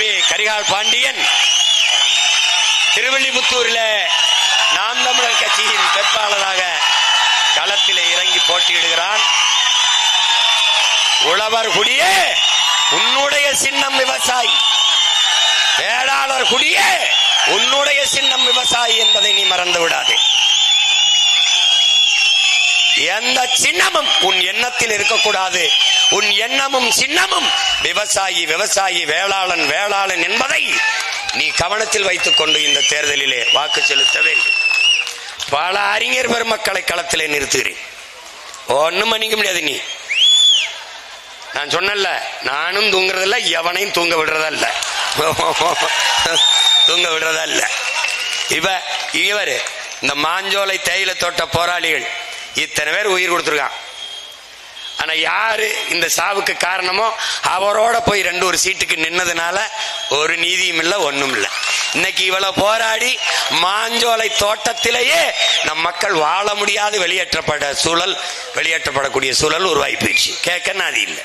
தம்பி கரிகால் பாண்டியன் திருவள்ளிபுத்தூரில் நாம் தமிழர் கட்சியின் வேட்பாளராக களத்தில் இறங்கி போட்டியிடுகிறான். உழவர் குடியே உன்னுடைய சின்னம் விவசாயி. வேளாளர் குடியே உன்னுடைய சின்னம் விவசாயி என்பதை நீ மறந்து விடாதே எந்த சின்னமும் உன் எண்ணத்தில் இருக்கக்கூடாது. உன் எண்ணமும் சின்னமும் விவசாயி விவசாயி வேளாளன் வேளாளன் என்பதை நீ கவனத்தில் வைத்துக் கொண்டு இந்த தேர்தலிலே வாக்கு செலுத்த வேண்டும். பல அறிஞர் பெருமக்களை களத்திலே நிறுத்துகிறேன். ஒன்றும் பண்ணிக்க முடியாது நீ. நான் சொன்னல நானும் தூங்குறதில்ல எவனையும் தூங்க விடுறதல்ல. தூங்க விடுறதல்ல. இவ இவர் இந்த மாஞ்சோலை தேயிலை தோட்ட போராளிகள். இத்தனை பேர் உயிர் கொடுத்துருக்கான். ஆனா யாரு இந்த சாவுக்கு காரணமோ அவரோட போய் ரெண்டு ஒரு சீட்டுக்கு நின்னதுனால ஒரு நீதியும் இல்லை ஒன்றும் இல்லை. இன்னைக்கு இவ்வளவு போராடி மாஞ்சோலை தோட்டத்திலேயே நம் மக்கள் வாழ முடியாது வெளியேற்றப்பட சூழல் வெளியேற்றப்படக்கூடிய சூழல் உருவாகி போயிடுச்சு. கேட்க அது இல்லை.